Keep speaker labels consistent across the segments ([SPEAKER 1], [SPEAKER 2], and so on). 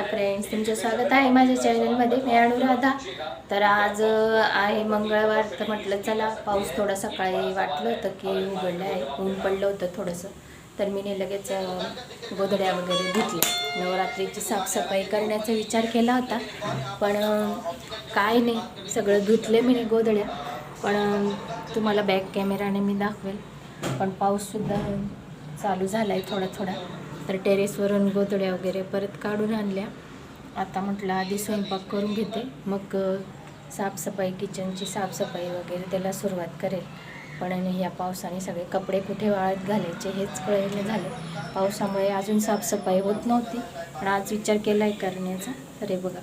[SPEAKER 1] Friends तुमचं स्वागत आहे माझ्या चॅनलमध्ये. मी अनुराधा तर आज आहे मंगळवार. तर म्हटलं चला पाऊस थोडा सकाळी वाटलं होतं की उघडलं आहे. ऊन पडलं होतं थोडंसं. तर मी ने लगेच गोधड्या वगैरे धुतल्या. नवरात्रीची साफसफाई करण्याचा विचार केला होता. पण काय नाही. सगळं धुतले मी ने गोधड्या. पण तुम्हाला बॅक कॅमेराने मी दाखवेल. पण पाऊससुद्धा चालू झाला आहे थोडा थोडा तर टेरेसवरून गोदड्या वगैरे परत काढून आणल्या. आता म्हटलं आधी स्वयंपाक करून घेते. मग साफसफाई किचनची साफसफाई वगैरे त्याला सुरुवात करेल. पण आणि या पावसाने सगळे कपडे कुठे वाळत घालायचे हेच कळेल झाले. पावसामुळे अजून साफसफाई होत नव्हती. पण आज विचार केला आहे करण्याचा. अरे बघा.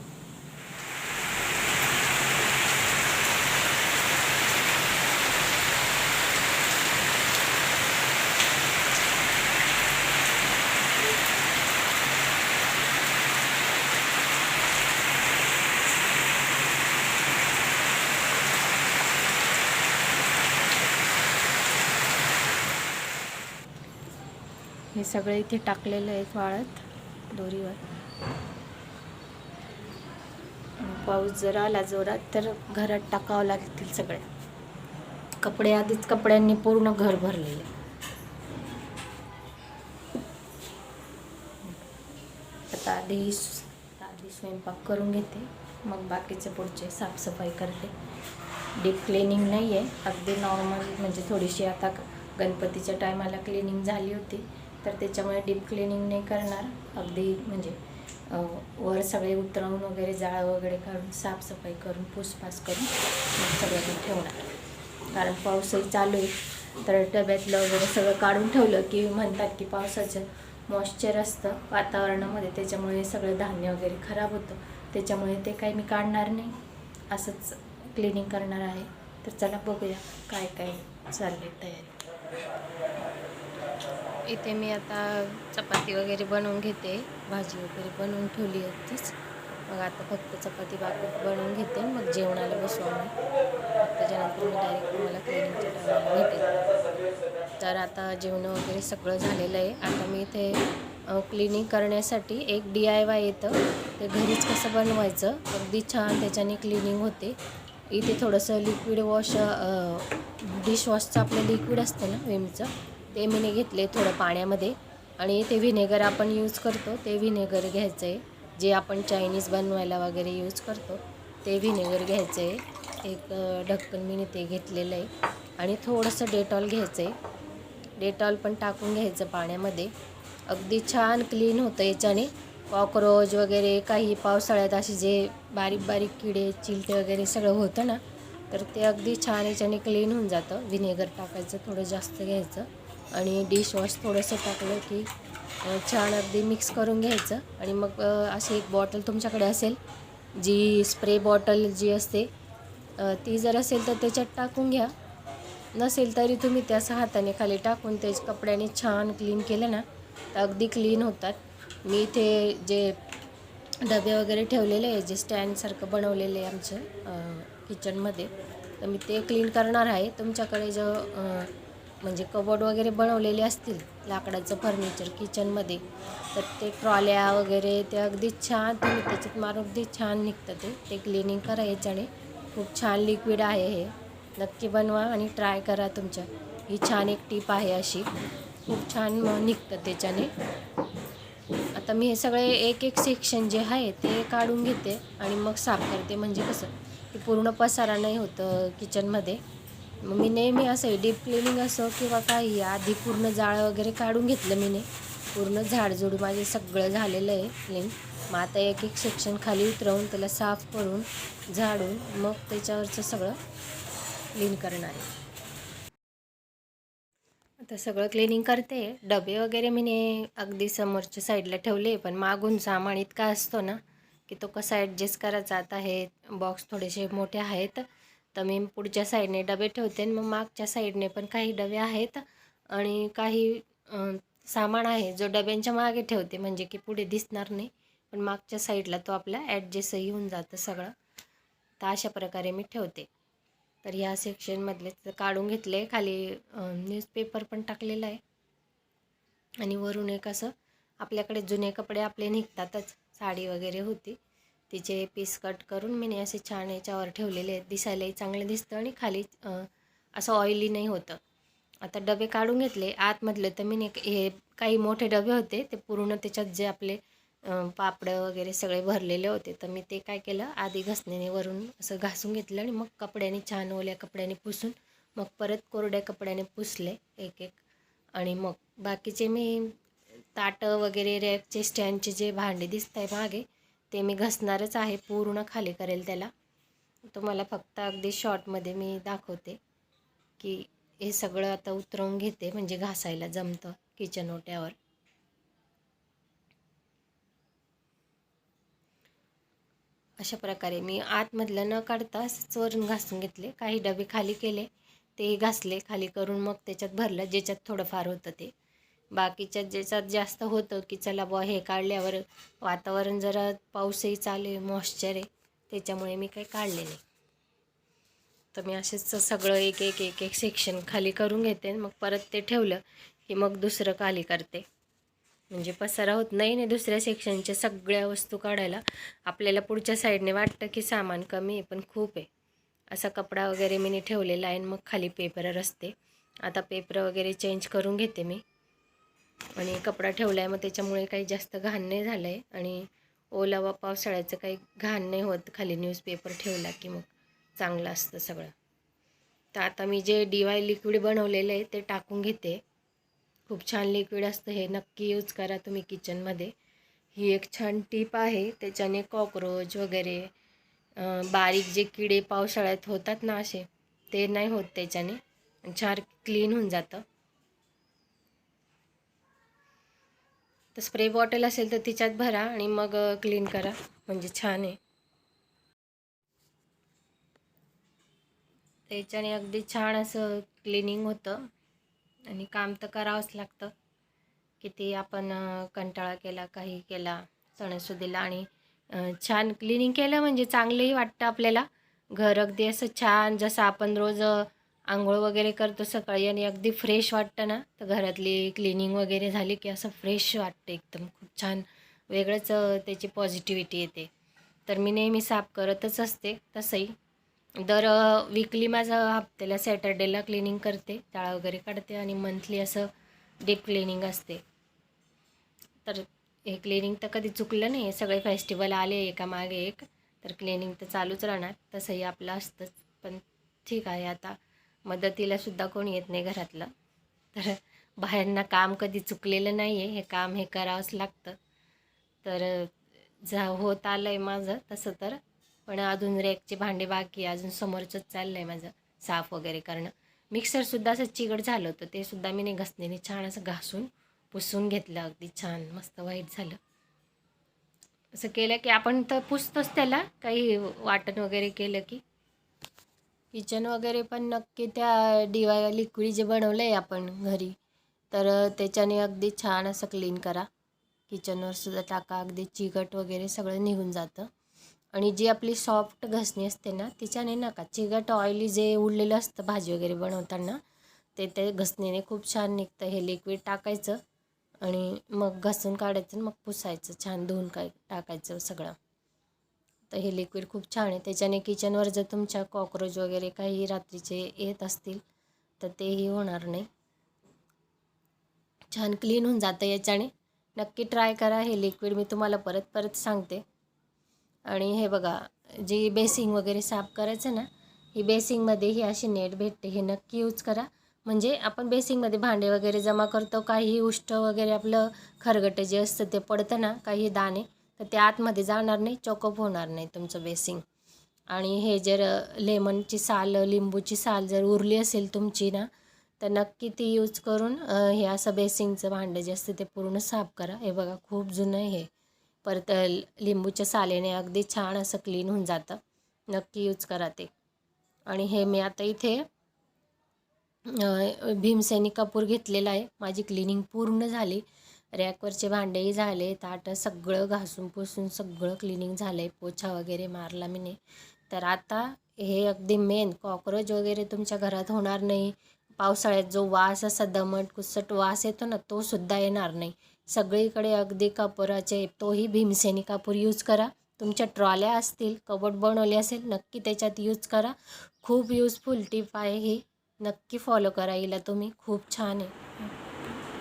[SPEAKER 1] हे सगळं इथे टाकलेलं आहे वाळत दोरीवर. पाऊस जर आला जोरात तर घरात टाकावं लागतील सगळे. कपडे आधीच कपड्यांनी पूर्ण घर भरलेले आता आधी आधी स्वयंपाक करून घेते मग बाकीचे पुढचे साफसफाई करते. डीप क्लिनिंग नाही आहे अगदी नॉर्मल म्हणजे थोडीशी आता गणपतीच्या टायमाला क्लिनिंग झाली होती. तर त्याच्यामुळे डीप क्लिनिंग नाही करणार. अगदी म्हणजे वर सगळे उतरवून वगैरे जाळं वगैरे काढून साफसफाई करून पूसपास करून मग सगळं ते ठेवणार. कारण पाऊसही चालू आहे तर डब्यातलं वगैरे सगळं काढून ठेवलं की म्हणतात की पावसाचं मॉइश्चर असतं वातावरणामध्ये त्याच्यामुळे सगळं धान्य वगैरे खराब होतं. त्याच्यामुळे ते काही मी काढणार नाही. असंच क्लिनिंग करणार आहे. तर चला बघूया काय काय चालले तयारी. इथे मी आता चपाती वगैरे बनवून घेते. भाजी वगैरे बनवून ठेवली होतीच मग आता फक्त चपाती बाकी बनवून घेते. मग जेवणाला बसू आम्ही. त्याच्यानंतर मी डायरेक्ट तुम्हाला क्लिनिकच्या टायमाला भेटेल तर आता जेवण वगैरे सगळं झालेलं आहे. आता मी इथे क्लिनिंग करण्यासाठी एक डी आय वाय येतं. ते घरीच कसं बनवायचं? अगदी छान त्याच्याने क्लिनिंग होते. इथे थोडंसं लिक्विड वॉश डिशवॉशचं आपलं लिक्विड असतं ना विमचं ते मीने घेतले थोडं पाण्यामध्ये. आणि ते व्हिनेगर आपण यूज करतो ते व्हिनेगर घ्यायचं आहे जे आपण चायनीज बनवायला वगैरे यूज करतो ते व्हिनेगर घ्यायचं आहे एक ढक्कन मीने ते घेतलेलं आहे. आणि थोडंसं डेटॉल घ्यायचं आहे डेटॉल पण टाकून घ्यायचं पाण्यामध्ये. अगदी छान क्लीन होतं याच्याने. कॉक्रोच वगैरे काही पावसाळ्यात असे जे बारीक बारीक किडे चिलटे वगैरे सगळं होतं ना तर ते अगदी छान याच्याने क्लीन होऊन जातं. व्हिनेगर टाकायचं थोडं जास्त घ्यायचं. आणि डिशवॉश थोडंसं टाकलं की छान अगदी मिक्स करून घ्यायचं. आणि मग अशी एक बॉटल तुमच्याकडे असेल जी स्प्रे बॉटल जी असते ती जर असेल तर त्याच्यात टाकून घ्या. नसेल तरी तुम्ही त्या असं हाताने खाली टाकून ते कपड्याने छान क्लीन केलं ना तर अगदी क्लीन होतात. मी इथे जे डबे वगैरे ठेवलेले आहे जे स्टँडसारखं बनवलेले आहे आमचं किचनमध्ये तर मी ते क्लीन करणार आहे. तुमच्याकडे जो म्हणजे कबोर्ड वगैरे बनवलेले असतील लाकडाचं फर्निचर किचनमध्ये तर ते ट्रॉल्या वगैरे ते अगदी छान तुम्ही त्याच्यात मारून अगदी छान निघतं ते. ते क्लिनिंग करा याच्याने खूप छान लिक्विड आहे हे. नक्की बनवा आणि ट्राय करा तुमच्या. ही छान एक टीप आहे अशी. खूप छान निघतं त्याच्याने. आता मी हे सगळे एक एक सेक्शन जे आहे ते काढून घेते आणि मग साफ करते. म्हणजे कसं की पूर्ण पसारा नाही होतं किचनमध्ये मग मी नेहमी असं डीप क्लिनिंग असो किंवा काही आधी पूर्ण जाळं वगैरे काढून घेतलं मी ने पूर्ण झाडझुड माझे सगळं झालेलं आहे क्लीन मग आता एक एक सेक्शन खाली उतरवून त्याला साफ करून झाडून मग त्याच्यावरचं सगळं क्लीन करणार आहे. आता सगळं क्लिनिंग करते. डबे वगैरे मी अगदी समोरच्या साईडला ठेवले पण मागून सामान इतका असतो ना की तो कसा ॲडजस्ट करायचा. आता हे बॉक्स थोडेसे मोठे आहेत. तर मी पुढच्या साईडने डबे ठेवते आणि मग मागच्या साईडने पण काही डबे आहेत आणि काही सामान आहे जो डब्यांच्या मागे ठेवते म्हणजे की पुढे दिसणार नाही. पण मागच्या साईडला तो आपला ॲडजस्टही होऊन जातं सगळं. तर अशा प्रकारे मी ठेवते. तर ह्या सेक्शनमधले तर काढून घेतले. खाली न्यूजपेपर पण टाकलेला आहे. आणि वरून एक असं आपल्याकडे जुने कपडे आपले निघतातच. साडी वगैरे होती. तिचे पीस कट करून मी असे छान याच्यावर ठेवलेले आहेत. दिसायलाही चांगलं दिसतं आणि खाली असं ऑइली नाही होतं. आता डबे काढून घेतले. आतमधले तर मी हे काही मोठे डबे होते. ते पूर्ण त्याच्यात जे आपले पापडं वगैरे सगळे भरलेले होते. तर मी ते काय केलं? आधी घासण्याने वरून असं घासून घेतलं आणि मग कपड्याने छान ओल्या कपड्याने पुसून मग परत कोरड्या कपड्याने पुसले एक एक. आणि मग बाकीचे मी ताटं वगैरे रॅकचे स्टँडचे जे भांडे दिसत आहे मागे ते मी घसणारच आहे पूर्ण खाली करेल त्याला. तुम्हाला फक्त अगदी शॉर्टमध्ये मी दाखवते की हे सगळं आता उतरवून घेते म्हणजे घासायला जमतं किचन ओट्यावर. अशा प्रकारे मी आतमधलं न काढता चोरून वरून घासून घेतले. काही डबे खाली केले ते घासले खाली करून मग त्याच्यात भरलं ज्याच्यात थोडंफार होतं ते. बाकीच्या ज्याच्यात जास्त होतं की चला बुवा हे काढल्यावर वातावरण जरा पाऊसही चालू आहे मॉइश्चर आहे त्याच्यामुळे मी काही काढले नाही. तर मी असेच सगळं एक एक एक एक सेक्शन खाली करून घेते मग परत ते ठेवलं की मग दुसरं खाली करते. म्हणजे पसारा होत नाही नाही दुसऱ्या सेक्शनच्या सगळ्या वस्तू काढायला. आपल्याला पुढच्या साईडने वाटतं की सामान कमी आहे पण खूप आहे. असा कपडा वगैरे मी ठेवलेला आहे आणि मग खाली पेपर असते आता पेपर वगैरे चेंज करून घेते मी. आणि कपडा ठेवला आहे मग त्याच्यामुळे काही जास्त घाण नाही झालं आहे आणि ओला व पावसाळ्याचं काही घाण नाही होत खाली न्यूजपेपर ठेवला की मग चांगलं असतं सगळं. तर आता मी जे डी वाय लिक्विड बनवलेलं आहे ते टाकून घेते. खूप छान लिक्विड असतं हे नक्की यूज करा तुम्ही किचनमध्ये ही एक छान टीप आहे त्याच्याने कॉक्रोच वगैरे बारीक जे किडे पावसाळ्यात होतात ना असे ते नाही होत त्याच्याने. छान क्लीन होऊन जातं. तर स्प्रे बॉटल असेल तर तिच्यात भरा आणि मग क्लीन करा. म्हणजे छान आहे. त्याच्याने अगदी छान असं क्लिनिंग होतं. आणि काम तर करावंच लागतं. किती आपण कंटाळा केला काही केला सणासुदीला आणि छान क्लिनिंग केलं म्हणजे चांगलंही वाटतं आपल्याला. घर अगदी असं छान जसं आपण रोज आंघोळ वगैरे करतो सकाळी आणि अगदी फ्रेश वाटतं ना. तर घरातली क्लिनिंग वगैरे झाली की असं फ्रेश वाटतं एकदम. खूप छान वेगळंच त्याची पॉझिटिव्हिटी येते. तर मी नेहमी साफ करतच असते तसंही. दर वीकली माझं हप्त्याला सॅटर्डेला क्लिनिंग करते टाळा वगैरे काढते आणि मंथली असं डीप क्लिनिंग असते. तर हे क्लिनिंग तर कधी चुकलं नाही सगळे फेस्टिवल आले एका मागे एक तर क्लिनिंग तर चालूच राहणार. तसंही आपलं असतंच. पण ठीक आहे आता. मदतीला सुद्धा कोणी येत नाही घरातलं. तर बाहेरनं काम कधी चुकलेलं नाही आहे हे काम हे करावंच लागतं. तर जा होत आलं आहे माझं तसं तर पण अजून रॅकचे भांडे बाकी अजून समोरचंच चाललं आहे माझं साफ वगैरे करणं. मिक्सरसुद्धा असं चिगड झालं होतं ते सुद्धा मी नाही घसण्याने छान असं घासून पुसून घेतलं अगदी छान मस्त वाईट झालं. असं केलं की आपण तर पुसतोच त्याला काही वाटण वगैरे केलं की किचन वगैरे पण नक्की त्या डिवाय लिक्विड जे बनवलं आहे आपण घरी तर त्याच्याने अगदी छान असं क्लीन करा. किचनवर सुद्धा टाका अगदी चिकट वगैरे सगळं निघून जातं. आणि जी आपली सॉफ्ट घसणी असते ना तिच्याने नका. चिकट ऑइली जे उरलेलं असतं भाजी वगैरे बनवताना ते ते घसणीने खूप छान निघतं. हे लिक्विड टाकायचं आणि मग घसून काढायचं मग पुसायचं. छान धुवून काय टाकायचं सगळं. तर हे लिक्विड खूप छान आहे. त्याच्याने किचनवर जर तुमच्या कॉक्रोच वगैरे काही रात्रीचे येत असतील तर तेही होणार नाही. छान क्लीन होऊन जातं याच्याने. नक्की ट्राय करा हे लिक्विड मी तुम्हाला परत परत सांगते. आणि हे बघा जी बेसिंग वगैरे साफ करायचं ना ही बेसिंगमध्ये ही अशी नेट भेटते. हे नक्की यूज करा. म्हणजे आपण बेसिंगमध्ये भांडे वगैरे जमा करतो काही उष्ट वगैरे आपलं खरगटं जे असतं ते पडतं ना काही दाणे तर ते आतमध्ये जाणार नाही चॉकअप होणार नाही तुमचं बेसिंग. आणि हे जर लेमनची साल लिंबूची साल जर उरली असेल तुमची ना तर नक्की ती यूज करून हे असं बेसिंगचं भांडं जे असतं ते पूर्ण साफ करा. हे बघा खूप जुनं हे. परत लिंबूच्या सालेने अगदी छान असं क्लीन होऊन जातं. नक्की यूज करा ते. आणि हे मी आता इथे भीमसेनी कपूर घेतलेला आहे. माझी क्लिनिंग पूर्ण झाली. रॅकवरचे भांडेही झाले ताटं सगळं घासून पुसून सगळं क्लिनिंग झालं आहे पोछा वगैरे मारला मी तर आता हे अगदी मेन कॉक्रोच वगैरे तुमच्या घरात होणार नाही. पावसाळ्यात जो वास असा दमट कुसट वास येतो ना तो सुद्धा येणार नाही. सगळीकडे अगदी कापुराचे तोही भीमसेनी कापूर यूज करा. तुमच्या ट्रॉल्या असतील कबड बनवले असेल नक्की त्याच्यात यूज करा. खूप युजफुल टिप आहे ही. नक्की फॉलो करा हिला तुम्ही. खूप छान आहे.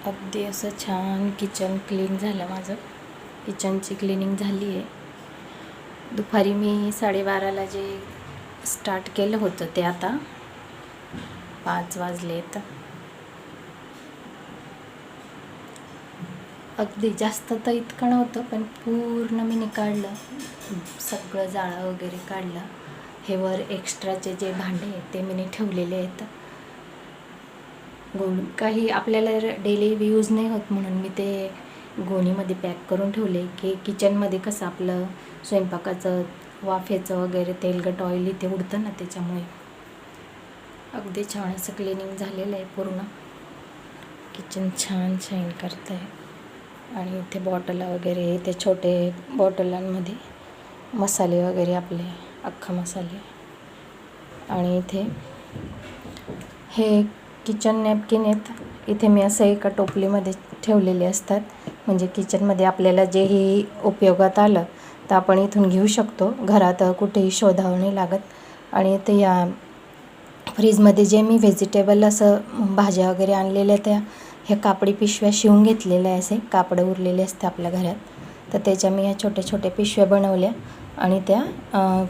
[SPEAKER 1] अगदी असं छान किचन क्लीन झालं माझं. किचनची क्लिनिंग झाली आहे. दुपारी मी साडेबाराला जे स्टार्ट केलं होतं ते आता पाच वाजले तर अगदी जास्त तर इतकं नव्हतं पण पूर्ण मी काढलं सगळं जाळं वगैरे काढलं. हे वर एक्स्ट्राचे जे भांडे आहेत ते मी ठेवलेले आहेत. गोण. काही आपल्याला डेली यूज नाही होत म्हणून मी ते गोणीमध्ये पॅक करून ठेवले. की किचनमध्ये कसं आपलं स्वयंपाकाचं वाफेचं वगैरे तेलकट ऑइल ते उडतं ना त्याच्यामुळे. अगदी छान असं क्लिनिंग झालेलं आहे पूर्ण. किचन छान शाईन करतं आहे आणि इथे बॉटला वगैरे ते छोटे बॉटलांमध्ये मसाले वगैरे आपले अख्खा मसाले. आणि इथे हे किचन नॅपकिन आहेत. इथे मी असं एका टोपलीमध्ये ठेवलेले असतात. म्हणजे किचनमध्ये आपल्याला जेही उपयोगात आलं तर आपण इथून घेऊ शकतो. घरात कुठेही शोधावं नाही लागत. आणि ते या फ्रीजमध्ये जे मी व्हेजिटेबल असं भाज्या वगैरे आणलेल्या त्या ह्या कापडी पिशव्या शिवून घेतलेल्या आहे असे. कापडं उरलेले असते आपल्या घरात. तर त्याच्या मी ह्या छोट्या छोट्या पिशव्या बनवल्या. आणि त्या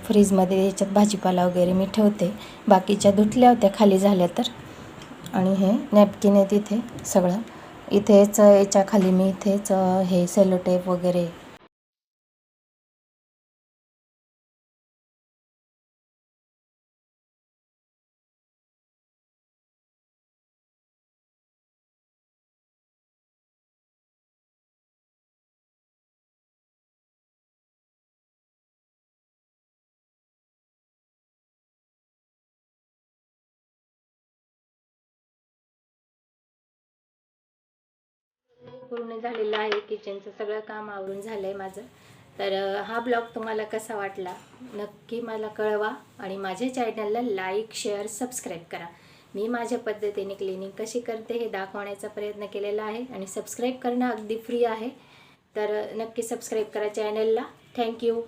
[SPEAKER 1] फ्रीजमध्ये याच्यात भाजीपाला वगैरे मी ठेवते. बाकीच्या धुतल्या होत्या खाली झाल्या तर. आणि हे नॅपकिन आहे तिथे सगळं. इथेच याच्या खाली मी इथेच हे सेलोटेप वगैरे पूर्ण झालेलं आहे. किचनचं सगळं काम आवरून झालं आहे माझं. तर हा ब्लॉग तुम्हाला कसा वाटला? नक्की मला कळवा आणि माझ्या चॅनलला लाईक शेअर सबस्क्राईब करा. मी माझ्या पद्धतीने क्लिनिंग कशी करते हे दाखवण्याचा प्रयत्न केलेला आहे आणि सबस्क्राईब करणं अगदी फ्री आहे. तर नक्की सबस्क्राईब करा चॅनलला थँक्यू